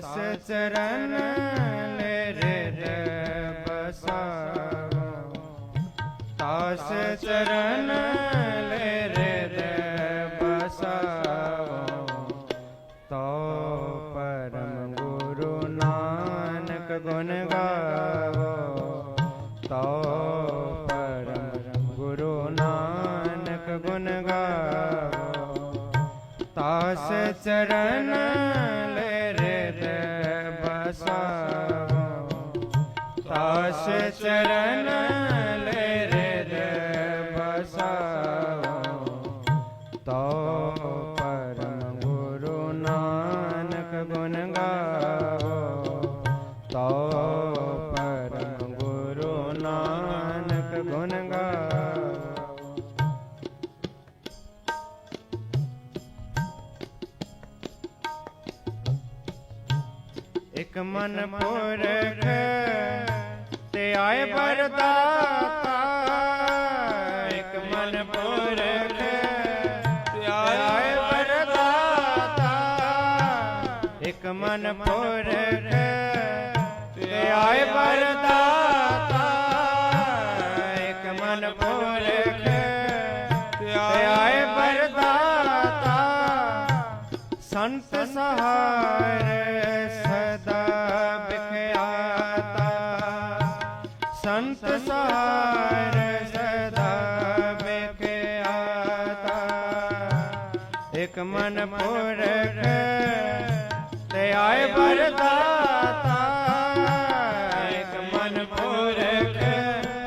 ਤਾਸ ਚਰਨ ਲੈ ਬਸਾਵੋ ਤਾਸ ਚਰਨ ਲੈ ਬਸਾਵੋ ਤੋ ਪਰਮ ਗੁਰੂ ਨਾਨਕ ਗੁਣ ਗਾਵੋ। ਤੋ ਪਰਮ ਗੁਰੂ ਨਾਨਕ ਗੁਣ ਗਾਵੋ। ਤਾਸ ਚਰਨ ਬਸਾਵੋ ਤੋ ਪਰਮ ਗੁਰੂ ਨਾਨਕ ਗੁਣ ਗਾਵੋ ਤੋ ਪਰਮ ਗੁਰੂ ਨਾਨਕ ਗੁਣ ਗਾਵੋ ਇਕ ਮਨ ਪੁਰਖ ਤੇ ਆਏ ਬਰਦਾਤਾ ਮਨ ਪੁਰਖ ਤੇ ਆਏ ਬਰਦਾਤਾ ਇਕ ਮਨ ਪੁਰਖ ਤੇ ਆਏ ਵਰਦਾਤਾ। ਇਕ ਮਨ ਪੁਰਖ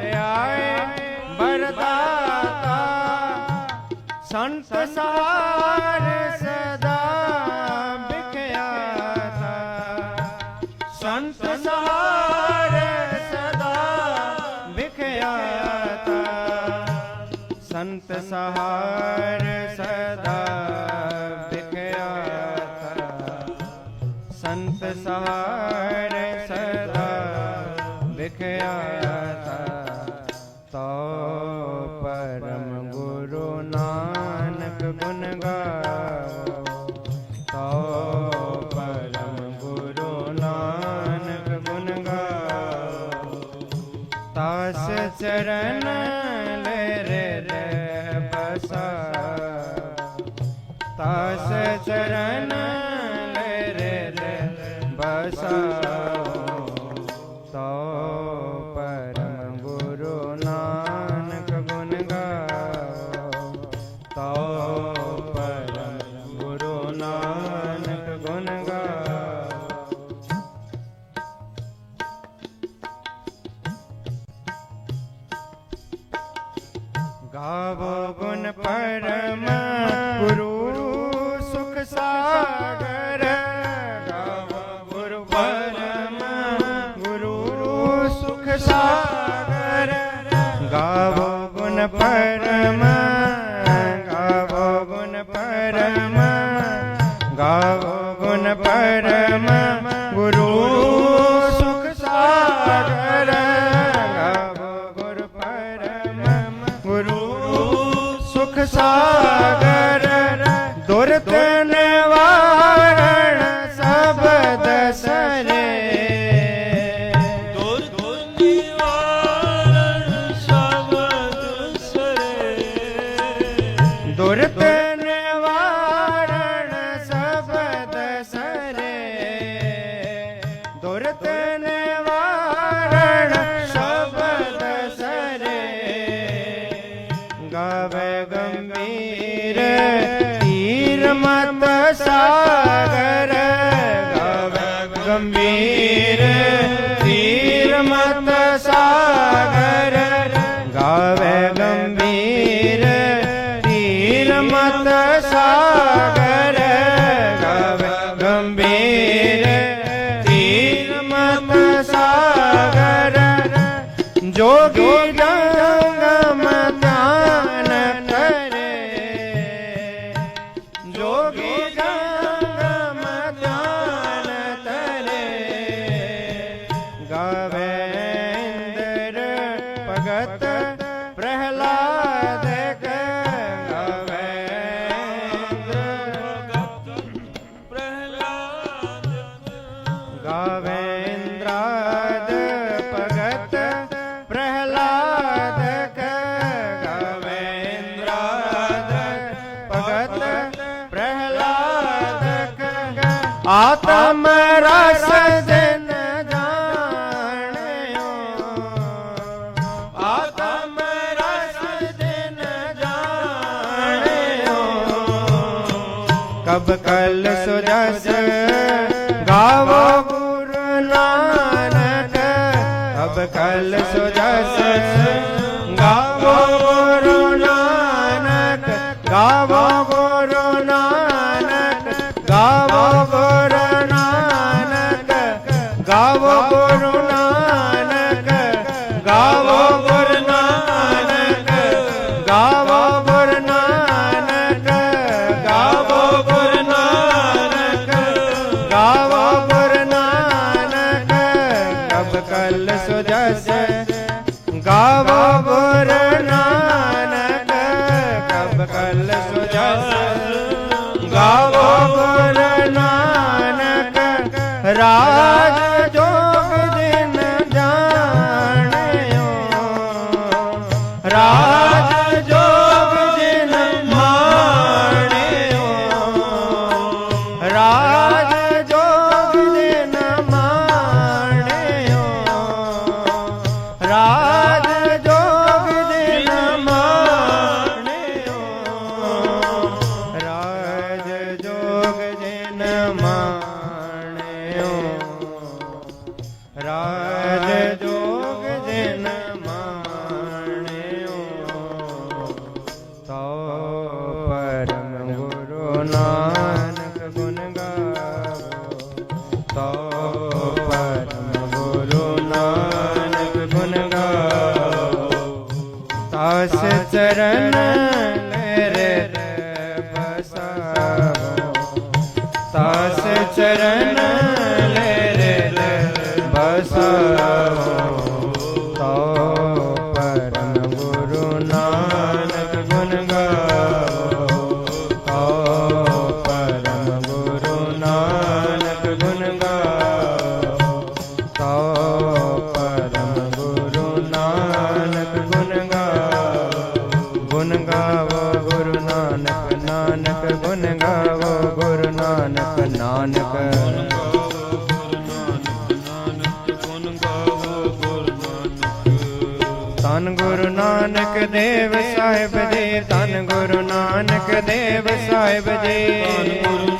ਤੇ ਆਏ ਵਰਦਾਤਾ। ਸੰਤ ਸਹਾਰ ਸਦਾ ਵਿਖਿਆਤਾ ਸੰਤ ਸਹਾਰ ਸਦਾ ਵਿਖਿਆਤਾ ਸੰਤ ਸਹਾਰ ਵਿਖਿਆਤਾ ਤੋ ਪਰਮ ਗੁਰੂ ਨਾਨਕ ਗੁਣ ਗਾਵੋ। ਤੋ ਪਰਮ ਗੁਰੂ ਨਾਨਕ ਗੁਣ ਗਾਵੋ। ਤਾਸ ਚਰਨ ਲੈ ਰੇ ਬਸਾ। ਤਾਸ ਚਰਨ ਗੁਣ ਗਾਓ। ਗਾਵੋ ਗੁਣ ਪਰਮ ਗੁਰੂ ਸੁਖ ਸਾਗਰ। ਗਾਵੋ ਗੁਰੂ ਪਰਮ ਗੁਰੂ ਸੁਖ ਸਾਗਰ। ਗਾਵੋ ਗੁਣ ਪਰਮ ਸੁਖ ਸਾਗਰ ਦੁਰਤ ਨਿਵਾਰਣ ਮਤ ਸਾਗਰ ਆਤਮ ਰਸ ਦਿਨ ਜਾਣਿਓ। ਆਤਮ ਰਸ ਦਿਨ ਜਾਣਿਓ। ਕਬ ਕਲ ਸੁਜਸ ਗਾਵੋ ਗੁਰੂ ਨਾਨਕ। ਕਬ ਕਲ ਸੁਜਸ ਗਾਵੋ ਗੁਰੂ ਨਾਨਕ। ਗਾਵੋ ચરણ રે બસાવો તાસ ચરણ રે બસાવો ਗੁਣ ਗਾਵੋ, ਗੁਰੂ ਨਾਨਕ ਨਾਨਕ ਗੁਣ ਗਾਵੋ, ਗੁਰੂ ਨਾਨਕ ਨਾਨਕ। ਤਨ ਗੁਰੂ ਨਾਨਕ ਦੇਵ ਸਾਹਿਬ ਜੀ ਤਨ ਗੁਰੂ ਨਾਨਕ ਦੇਵ ਸਾਹਿਬ ਜੀ। ਧੰਨ ਗੁਰੂ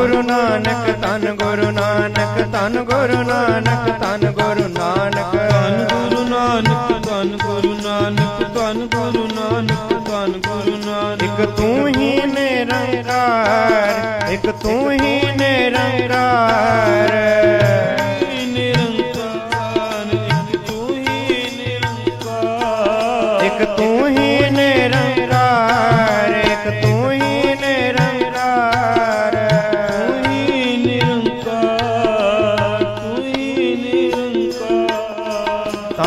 ਗੁਰੂ ਨਾਨਕ ਤਨ ਗੁਰੂ ਨਾਨਕ ਤਨ ਗੁਰੂ ਨਾਨਕ ਤਨ ਗੁਰੂ ਨਾਨਕ। ਧੰਨ ਗੁਰੂ ਨਾਨਕ ਧੰਨ ਗੁਰੂ ਨਾਨਕ ਧੰਨ ਗੁਰੂ ਨਾਨਕ ਧੰਨ ਗੁਰੂ ਨਾਨਕ। ਇੱਕ ਤੂੰ ਹੀ ਨਿਰੰਕਾਰ ਇੱਕ ਤੂੰ ਹੀ ਨਿਰੰਕਾਰ।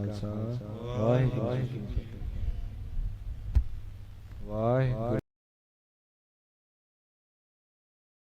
ਖਾਲਸਾ